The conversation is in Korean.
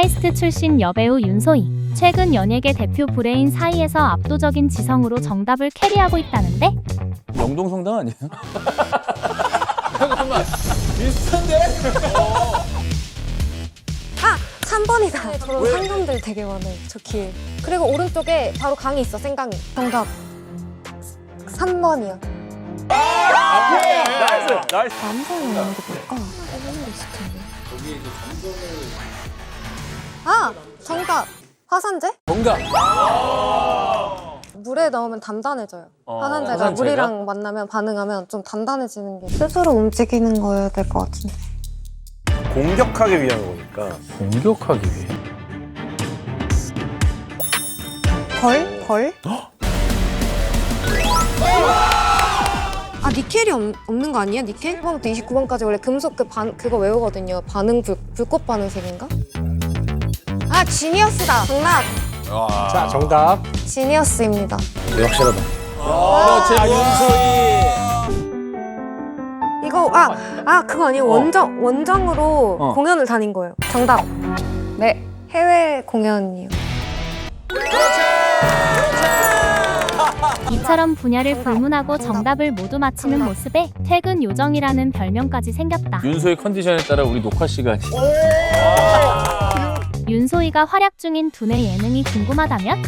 카이스트 출신 여배우 윤소희. 최근 연예계 대표 브레인 사이에서 압도적인 지성으로 정답을 캐리하고 있다는데 영동성당 아니에요? 잠깐만 비슷한데? 아! 3번이다. 저런 상점들 되게 많아요. 저 길. 그리고 오른쪽에 바로 강이 있어, 생강이. 정답. 3번이요. 나이스 나이스 남성이 있는 게 뭘까? 해보는 게 있을 텐데. 아! 정답. 화산재? 정답 물에 넣으면 단단해져요. 어, 화산재가 화산재가? 물이랑 만나면 반응하면 좀 단단해지는 게 스스로 움직이는 거여야 될 것 같은데. 공격하기 위한 거니까 공격하기 위해 벌? 벌? 아 니켈이 없, 없는 거 아니야? 니켈? 1번부터 29번까지 원래 금속 그 반, 그거 외우거든요. 반응 불, 불꽃 반응색인가? 아 지니어스다. 정답. 자 정답 지니어스입니다. 확실하다 그렇지 윤소희 이거 아, 아 그거 아니에요. 원정 원정으로 어. 공연을 다닌 거예요. 정답. 네. 해외 공연이요. 이처럼 분야를 불문하고 정답을 모두 맞히는 모습에 퇴근 요정이라는 별명까지 생겼다. 윤소희 컨디션에 따라 우리 녹화 시간이 윤소희가 활약 중인 두뇌 예능이 궁금하다면